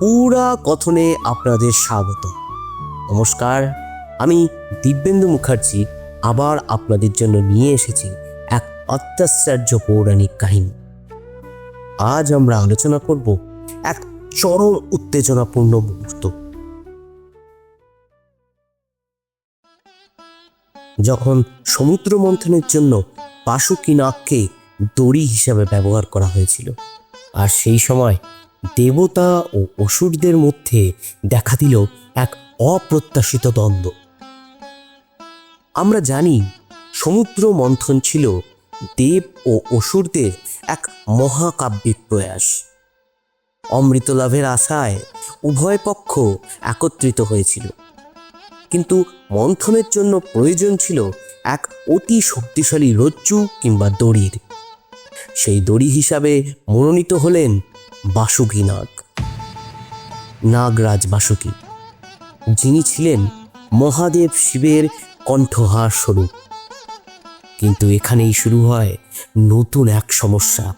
পুরা কথনে আপনাদের স্বাগত। নমস্কার, আমি দিব্যেন্দু মুখার্জি, আবার আপনাদের জন্য নিয়ে এসেছি এক অত্যাশ্চর্য পৌরাণিক কাহিনী। আজ আমরা আলোচনা করব এক চরম উত্তেজনাপূর্ণ মুহূর্ত। যখন সমুদ্র মন্থনের জন্য বাসুকি নাগকে দড়ি হিসাবে ব্যবহার করা হয়েছিল, আর সেই সময় দেবতা ও অসুরদের মধ্যে দেখা দিল এক অপ্রত্যাশিত দ্বন্দ্ব। আমরা জানি সমুদ্র মন্থন ছিল দেব ও অসুরদের এক মহাকাব্যিক প্রয়াস। অমৃত লাভের আশায় উভয় পক্ষ একত্রিত হয়েছিল। কিন্তু মন্থনের জন্য প্রয়োজন ছিল এক অতি শক্তিশালী রজ্জু কিংবা দড়ির। সেই দড়ি হিসাবে মনোনীত হলেন বাসুকী নাগ। নাগরাজ বাসুকী, যিনি ছিলেন মহাদেব শিবের কণ্ঠহার স্বরূপ। কিন্তু এখানেই শুরু হয় নতুন এক সমস্যা।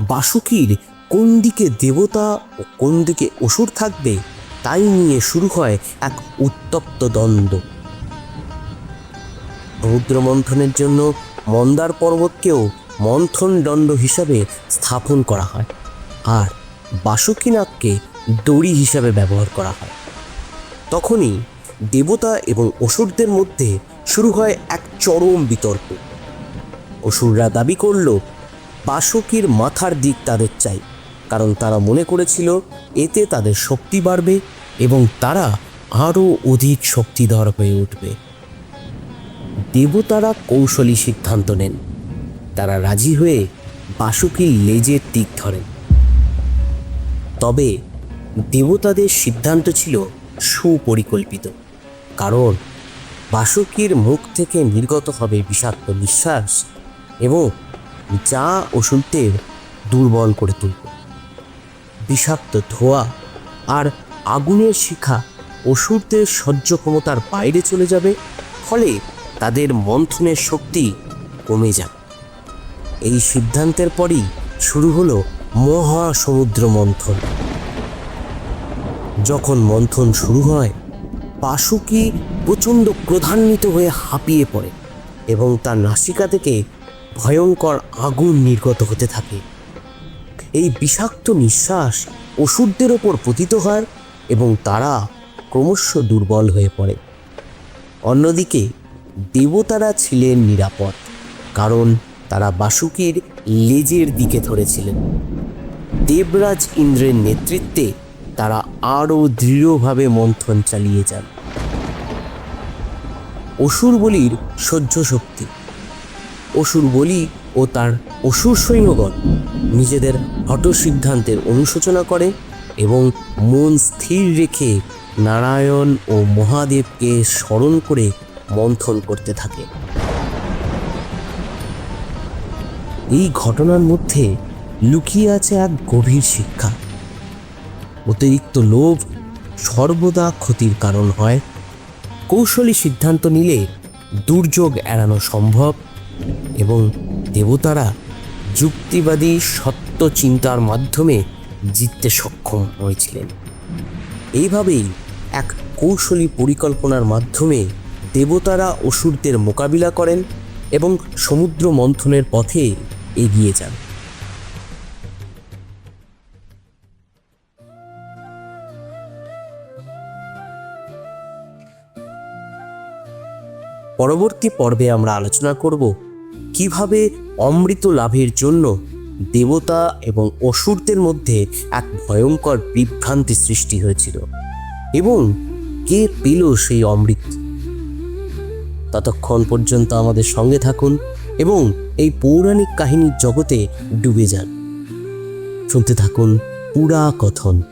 বাসুকীর কোন দিকে দেবতা ও কোন দিকে অসুর থাকবে, তাই নিয়ে শুরু হয় এক উত্তপ্ত দ্বন্দ্ব। সমুদ্র মন্থনের জন্য মন্দার পর্বতকেও মন্থন দণ্ড হিসাবে স্থাপন করা হয় আর বাসুকীনাথকে দড়ি হিসাবে ব্যবহার করা হয়। তখনই দেবতা এবং অসুরদের মধ্যে শুরু হয় এক চরম বিতর্ক। অসুররা দাবি করল, বাসুকীর মাথার দিক তাদের চাই, কারণ তারা মনে করেছিল এতে তাদের শক্তি বাড়বে এবং তারা আরও অধিক শক্তিধর হয়ে উঠবে। দেবতারা কৌশলী সিদ্ধান্ত নেন। তারা রাজি হয়ে বাসুকীর লেজের দিক ধরেন তবে দেবতাদের সিদ্ধান্ত ছিল সুপরিকল্পিত, কারণ বাসুকীর মুখ থেকে নির্গত হবে বিষাক্ত নিঃশ্বাস এবং যা ওষুধদের দুর্বল করে তুলবে। বিষাক্ত ধোয়া আর আগুনের শিখা অসুরদের সহ্য ক্ষমতার বাইরে চলে যাবে, ফলে তাদের মন্থনের শক্তি কমে যাবে। এই সিদ্ধান্তের পরই শুরু হলো মহা সমুদ্র মন্থন যখন মন্থন শুরু হয়, পাশুকি প্রচণ্ড ক্রধান্বিত হয়ে হাঁপিয়ে পড়ে এবং তার নাসিকা থেকে ভয়ঙ্কর আগুন নির্গত হতে থাকে। এই বিষাক্ত নিঃশ্বাস অসুরদের ওপর পতিত হয় এবং তারা ক্রমশ দুর্বল হয়ে পড়ে। অন্যদিকে দেবতারা ছিলেন নিরাপদ, কারণ তারা বাসুকীর লেজের দিকে ধরেছিলেন। দেবরাজ ইন্দ্রের নেতৃত্বে তারা আরও দৃঢ়ভাবে মন্থন চালিয়ে যান। অসুর বলির সহ্য শক্তি। অসুর বলি ও তার অসুর সৈন্যগণ নিজেদের হঠ সিদ্ধান্তের অনুশোচনা করে এবং মন স্থির রেখে নারায়ণ ও মহাদেবকে স্মরণ করে মন্থন করতে থাকে। এই ঘটনার মধ্যে লুকিয়ে আছে এক গভীর শিক্ষা। অতিরিক্ত লোভ সর্বদা ক্ষতির কারণ হয়। কৌশলী সিদ্ধান্ত নিলে দুর্যোগ এড়ানো সম্ভব এবং দেবতারা যুক্তিবাদী সত্য চিন্তার মাধ্যমে জিততে সক্ষম হয়েছিলেন। এইভাবেই এক কৌশলী পরিকল্পনার মাধ্যমে দেবতারা অসুরদের মোকাবিলা করেন এবং সমুদ্র মন্থনের পথে এগিয়ে যান। পরবর্তী পর্বে আমরা আলোচনা করব কীভাবে অমৃত লাভের জন্য দেবতা এবং অসুরদের মধ্যে এক ভয়ঙ্কর বিভ্রান্তি সৃষ্টি হয়েছিল এবং কে পেল সেই অমৃত? ততক্ষণ পর্যন্ত আমাদের সঙ্গে থাকুন। এবং এই পৌরাণিক কাহিনীর জগতে ডুবে যান। শুনতে থাকুন পুরা কথন